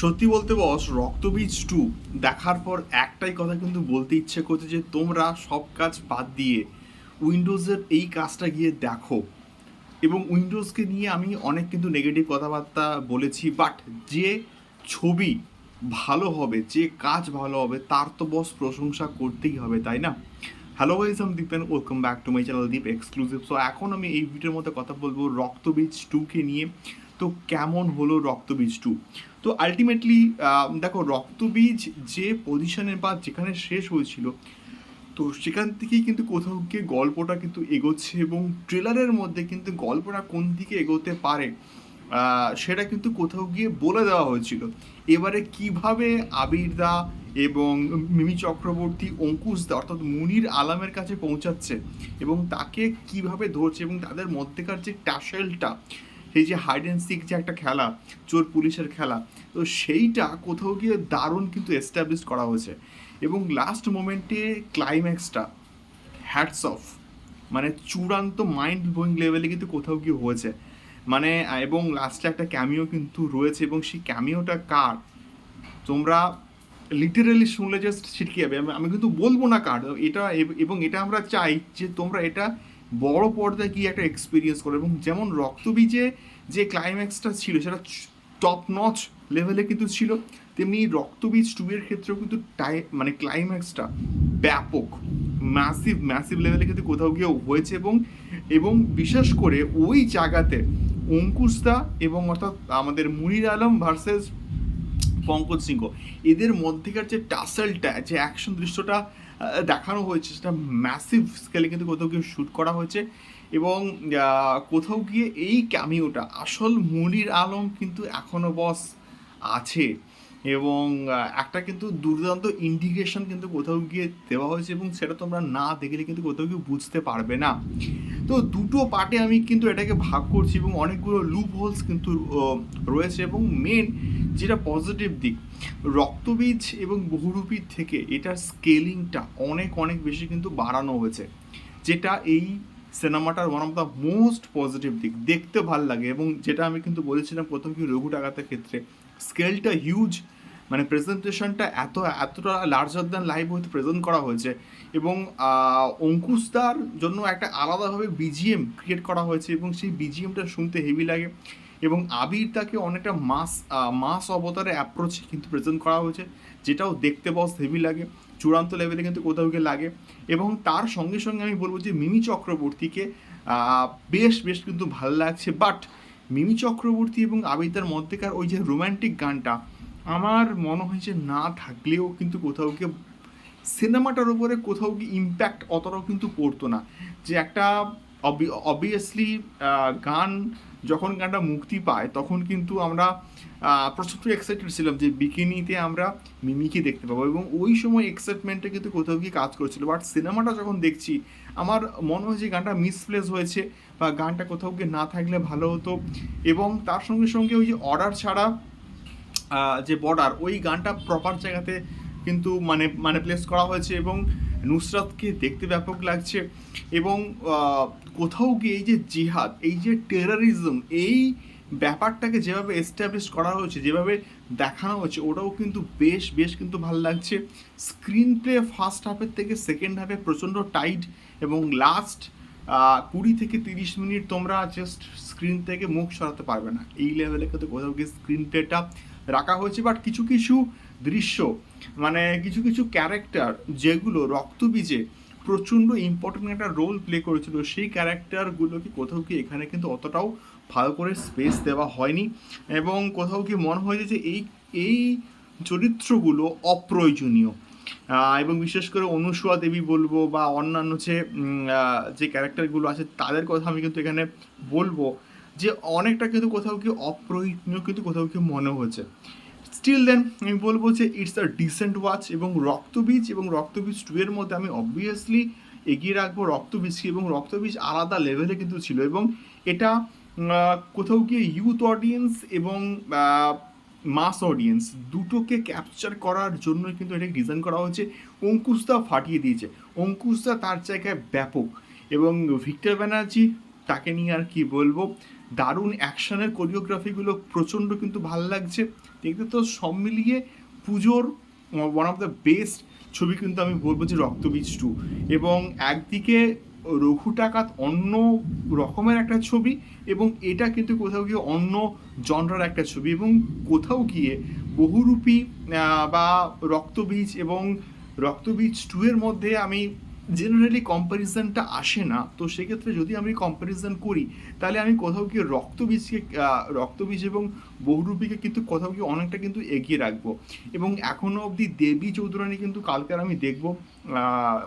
সত্যি বলতে বস রক্তবীজ টু দেখার পর একটাই কথা কিন্তু বলতে ইচ্ছে করছে যে, তোমরা সব কাজ বাদ দিয়ে উইন্ডোজের এই কাজটা গিয়ে দেখো। এবং উইন্ডোজকে নিয়ে আমি অনেক কিন্তু নেগেটিভ কথাবার্তা বলেছি বাট যে ছবি ভালো হবে, যে কাজ ভালো হবে, তার তো বস প্রশংসা করতেই হবে, তাই না? হ্যালো গাইজ আমি Dipen welcome back to my channel Deep exclusive so এখন আমি এই ভিডিওর মধ্যে কথা বলব রক্তবীজ টুকে নিয়ে। তো কেমন হলো রক্তবীজ টু তো আলটিমেটলি দেখো রক্তবীজ যে পজিশনের বা যেখানে শেষ হয়েছিল, তো সেখান থেকেই কিন্তু কোথাও গিয়ে গল্পটা কিন্তু এগোচ্ছে এবং ট্রেলারের মধ্যে কিন্তু গল্পটা কোন দিকে এগোতে পারে সেটা কিন্তু কোথাও গিয়ে বলে দেওয়া হয়েছিল। এবারে কীভাবে আবির দা এবং মিমি চক্রবর্তী অঙ্কুশ দা, অর্থাৎ মুনির আলামের কাছে পৌঁছাচ্ছে এবং তাকে কীভাবে ধরছে এবং তাদের মধ্যেকার যে ট্যাসেলটা সেই যে হাইড অ্যান্ড সিক যে একটা খেলা, চোর পুলিশের খেলা, তো সেইটা কোথাও গিয়ে দারুণ কিন্তু এস্টাবলিশ করা হয়েছে। এবং লাস্ট মোমেন্টে ক্লাইম্যাক্সটা হ্যাটস অফ মানে চূড়ান্ত মাইন্ড ব্লোয়িং লেভেলে কিন্তু কোথাও গিয়ে হয়েছে। মানে এবং লাস্টে একটা ক্যামিও কিন্তু রয়েছে, এবং সেই ক্যামিওটা কার? তোমরা লিটারালি শুনলে জাস্ট ছিটকে যাবে। আমি- কিন্তু বলব না কার। এটা, এবং এটা আমরা চাই যে তোমরা এটা বড় পর্দায় গিয়ে একটা এক্সপিরিয়েন্স করে এবং যেমন রক্তবীজে যে ক্লাইম্যাক্সটা ছিল, সেটা টপ নচ লেভেলে কিন্তু ছিল, তেমনি রক্তবীজ টু এর ক্ষেত্রেও কিন্তু টাই মানে ক্লাইম্যাক্সটা ব্যাপক ম্যাসিভ ম্যাসিভ লেভেলে কিন্তু কোথাও গিয়ে হয়েছে এবং এবং বিশেষ করে ওই জায়গাতে অঙ্কুশদা এবং অর্থাৎ আমাদের মুনির আলম ভার্সেস পঙ্কজ সিংহ। এদের মধ্যেকার যে টাসেলটা, যে অ্যাকশন দৃশ্যটা দেখানো হয়েছে, সেটা ম্যাসিভ স্কেলে কিন্তু কোথাও গিয়ে শ্যুট করা হয়েছে এবং কোথাও গিয়ে এই ক্যামিওটা আসল মনির আলম কিন্তু এখনও বস আছে। এবং একটা কিন্তু দুর্দান্ত ইন্ডিকেশন কিন্তু কোথাও গিয়ে দেওয়া হয়েছে এবং সেটা তোমরা না দেখলে কিন্তু কোথাও গিয়ে বুঝতে পারবে না। তো দুটো পার্টে আমি কিন্তু এটাকে ভাগ করছি এবং অনেকগুলো লুপ হোলস কিন্তু রয়েছে এবং মেন যেটা পজিটিভ দিক, রক্তবীজ এবং বহুরূপীর থেকে এটার স্কেলিংটা অনেক অনেক বেশি কিন্তু বাড়ানো হয়েছে, যেটা এই সিনেমাটার one of the most positive দিক। দেখতে ভালো লাগে এবং যেটা আমি কিন্তু বলেছিলাম প্রথম কি রঘু ডাকাতের ক্ষেত্রে স্কেলটা হিউজ মানে প্রেজেন্টেশনটা এত, এতটা লার্জার দ্যান লাইভ হয়তো প্রেজেন্ট করা হয়েছে এবং অঙ্কুশদার জন্য একটা আলাদাভাবে বিজিএম ক্রিয়েট করা হয়েছে এবং সেই বিজিএমটা শুনতে হেভি লাগে এবং আবির তাকে অনেকটা মাস মাস অবতারে অ্যাপ্রোচ কিন্তু প্রেজেন্ট করা হয়েছে, যেটাও দেখতে বস হেভি লাগে, চূড়ান্ত লেভেলে কিন্তু কোথাও গিয়ে লাগে এবং তার সঙ্গে সঙ্গে আমি বলব যে মিমি চক্রবর্তীকে বেশ বেশ কিন্তু ভালো লাগছে বাট মিমি চক্রবর্তী এবং আবিদার মধ্যেকার ওই যে রোম্যান্টিক গানটা আমার মনে হয়েছে না থাকলেও কিন্তু কোথাও গিয়ে সিনেমাটার উপরে কোথাও গিয়ে ইম্প্যাক্ট অতটাও কিন্তু পড়তো না। যে একটা অবভিয়াসলি গান, যখন গানটা মুক্তি পায়, তখন কিন্তু আমরা প্রচণ্ড এক্সাইটেড ছিলাম যে বিকিনিতে আমরা মিমিকে দেখতে পাবো এবং ওই সময় এক্সাইটমেন্টটা কিন্তু কোথাও গিয়ে কাজ করছিল। বাট সিনেমাটা যখন দেখছি, আমার মনে হয় যে গানটা মিসপ্লেস হয়েছে বা গানটা কোথাও গিয়ে না থাকলে ভালো হতো এবং তার সঙ্গে সঙ্গে ওই যে অর্ডার ছাড়া যে বর্ডার ওই গানটা প্রপার জায়গাতে কিন্তু মানে মানে প্লেস করা হয়েছে এবং নুসরাতকে দেখতে ব্যাপক লাগছে এবং কোথাও গিয়ে এই যে জিহাদ, এই যে টেরারিজম এই ব্যাপারটাকে যেভাবে এস্টাবলিশ করা হয়েছে, যেভাবে দেখানো হয়েছে, ওটাও কিন্তু বেশ বেশ কিন্তু ভালো লাগছে। স্ক্রিন প্লে ফার্স্ট হাফের থেকে সেকেন্ড হাফে প্রচণ্ড টাইট এবং লাস্ট কুড়ি থেকে তিরিশ মিনিট তোমরা জাস্ট স্ক্রিন থেকে মুখ সরাতে পারবে না। এই লেভেলে কিন্তু কোথাও গিয়ে স্ক্রিন প্লেটা রাখা হয়েছে বাট কিছু কিছু দৃশ্য মানে কিছু কিছু ক্যারেক্টার যেগুলো রক্তবীজে প্রচণ্ড ইম্পর্টেন্ট একটা রোল প্লে করেছিল, সেই ক্যারেক্টারগুলোকে কোথাও কি এখানে কিন্তু অতটাও ভালো করে স্পেস দেওয়া হয়নি এবং কোথাও কি মনে হয়েছে যে এই এই চরিত্রগুলো অপ্রয়োজনীয়। এবং বিশেষ করে অনুসুয়া দেবী বলব বা অন্যান্য যে যে ক্যারেক্টারগুলো আছে, তাদের কথা আমি কিন্তু এখানে বলব। যে অনেকটা কিন্তু কোথাও কি অপ্রয়োজনীয় কিন্তু কোথাও কি মনে হয়েছে স্টিল দেন আমি বলব যে ইটস আ ডিসেন্ট ওয়াচ এবং রক্তবীজ এবং রক্তবীজ টু এর মধ্যে আমি অবভিয়াসলি এগিয়ে রাখব। রক্তবীজকে এবং রক্তবীজ আলাদা লেভেলে কিন্তু ছিল এবং এটা কোথাও গিয়ে ইউথ অডিয়েন্স এবং মাস অডিয়েন্স দুটোকে ক্যাপচার করার জন্য কিন্তু এটাকে ডিজাইন করা হয়েছে। অঙ্কুশদা ফাটিয়ে দিয়েছে। অঙ্কুশদা তার জায়গায় ব্যাপক এবং ভিক্টর ব্যানার্জি তাকে নিয়ে আর কি বলব? দারুণ অ্যাকশনের কোরিওগ্রাফিগুলো প্রচণ্ড কিন্তু ভালো লাগছে। দেখতে তো সব মিলিয়ে পুজোর ওয়ান অফ দ্য বেস্ট ছবি কিন্তু আমি বলব যে রক্তবীজ টু এবং একদিকে রঘু টাকাত অন্য রকমের একটা ছবি এবং এটা কিন্তু কোথাও গিয়ে অন্য জনরার একটা ছবি এবং কোথাও গিয়ে বহুরূপী বা রক্তবীজ এবং রক্তবীজ টু এর মধ্যে আমি জেনারেলি কম্প্যারিজনটা আসে না, তো সেক্ষেত্রে যদি আমি কম্প্যারিজন করি, তাহলে আমি কোথাও গিয়ে রক্তবীজকে রক্তবীজ এবং বহুরূপীকে কিন্তু কোথাও গিয়ে অনেকটা কিন্তু এগিয়ে রাখব। এবং এখনও অবধি দেবী চৌধুরানী কিন্তু কালকের আমি দেখব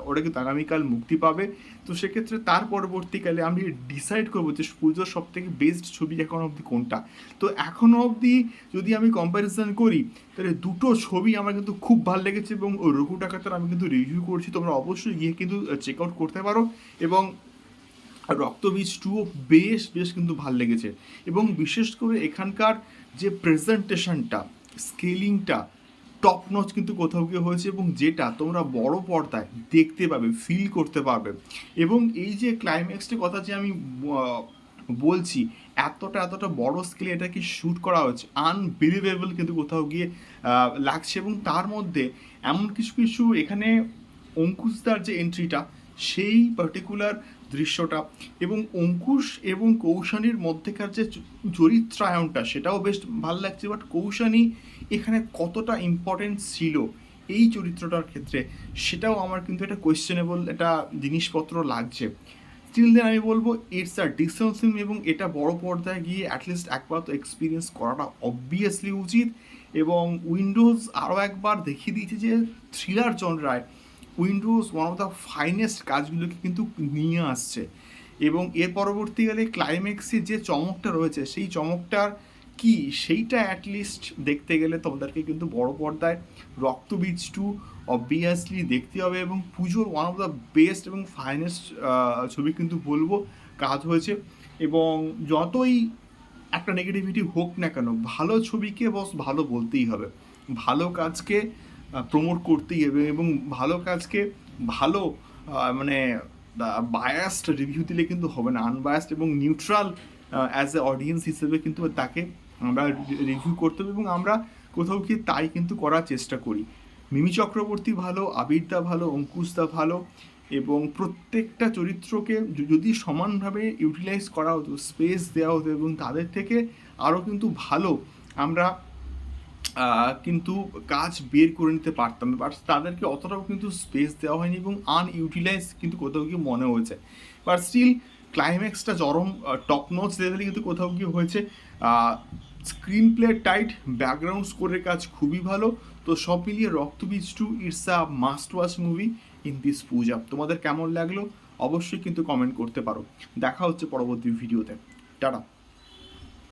ওটা কিন্তু আগামীকাল মুক্তি পাবে। তো সেক্ষেত্রে তার পরবর্তীকালে আমি ডিসাইড করব যে পুজোর সব থেকে বেস্ট ছবি এখন অবধি কোনটা। তো এখনও অবধি যদি আমি কম্প্যারিজন করি, তাহলে দুটো ছবি আমার কিন্তু খুব ভালো লেগেছে এবং রঘু ডাকাতার আমি কিন্তু রিভিউ করছি। তোমরা অবশ্যই গিয়ে কিন্তু চেক আউট করতে পারো এবং রক্তবীজ টুও বেশ বেশ কিন্তু ভালো লেগেছে। এবং বিশেষ করে এখানকার যে প্রেজেন্টেশনটা স্কেলিংটা টপ নচ কিন্তু কোথাও গিয়ে হয়েছে এবং যেটা তোমরা বড় পর্দায় দেখতে পাবে ফিল করতে পারবে। এবং এই যে ক্লাইম্যাক্সটির কথা যে আমি বলছি, এতটা এতটা বড় স্কেলে এটাকে শ্যুট করা হচ্ছে আনবিলিভেবল কিন্তু কোথাও গিয়ে লাগছে এবং তার মধ্যে এমন কিছু কিছু এখানে অঙ্কুশদার যে এন্ট্রিটা সেই পার্টিকুলার দৃশ্যটা এবং অঙ্কুশ এবং কৌশানীর মধ্যেকার যে চরিত্রায়নটা সেটাও বেশ ভালো লাগছে। বাট কৌশানী এখানে কতটা ইম্পর্টেন্ট ছিল এই চরিত্রটার ক্ষেত্রে, সেটাও আমার কিন্তু একটা কোয়েশ্চেনেবল একটা জিনিসপত্র লাগছে। স্টিল দেন আমি বলব ইটস আ ফিল্ম এবং এটা বড় পর্দায় গিয়ে অ্যাটলিস্ট একবার তো এক্সপিরিয়েন্স করাটা অবভিয়াসলি উচিত এবং উইন্ডোজ আরও একবার দেখিয়ে দিয়েছে যে thriller জনরায় windows one of the finest কাজগুলোকে কিন্তু নিয়ে আসছে। এবং এর পরবর্তীকালে ক্লাইম্যাক্সে যে চমকটা রয়েছে, সেই চমকটার কি? সেইটা অ্যাটলিস্ট দেখতে গেলে তোমাদেরকে কিন্তু বড় পর্দায় রক্তবীজ টু অবভিয়াসলি দেখতে হবে এবং পুজোর ওয়ান অফ দ্য বেস্ট এবং ফাইনেস্ট ছবি কিন্তু বলব কাজ হয়েছে। এবং যতই একটা নেগেটিভিটি হোক না কেন, ভালো ছবিকে বস ভালো বলতেই হবে। ভালো কাজকে প্রমোট করতেই এবং ভালো কাজকে ভালো মানে বায়াসড রিভিউ দিলে কিন্তু হবে না। আনবায়াসড এবং নিউট্রাল অ্যাজ এ অডিয়েন্স হিসেবে কিন্তু তাকে আমরা রিভিউ করতে হবে এবং আমরা কোথাও গিয়ে তাই কিন্তু করার চেষ্টা করি। মিমি চক্রবর্তী ভালো আবিরদা ভালো অঙ্কুশদা ভালো এবং প্রত্যেকটা চরিত্রকে যদি সমানভাবে ইউটিলাইজ করা হতো স্পেস দেওয়া হতো এবং তাদের থেকে আরও কিন্তু ভালো আমরা কিন্তু কাজ বের করে নিতে পারতাম বাট তাদেরকে অতটাও কিন্তু স্পেস দেওয়া হয়নি এবং আনইউটিলাইজ কিন্তু কোথাও গিয়ে মনে হয়েছে। বাট স্টিল ক্লাইম্যাক্সটা চরম টপ নোটস লেভেলে কিন্তু কোথাও গিয়ে হয়েছে। স্ক্রিন প্লে টাইট ব্যাকগ্রাউন্ড স্কোরের কাজ খুবই ভালো। তো সব মিলিয়ে Raktabeej two it's a must watch movie in this Puja তোমাদের কেমন লাগল? অবশ্যই কিন্তু কমেন্ট করতে পারো। দেখা হচ্ছে পরবর্তী ভিডিওতে টাটা।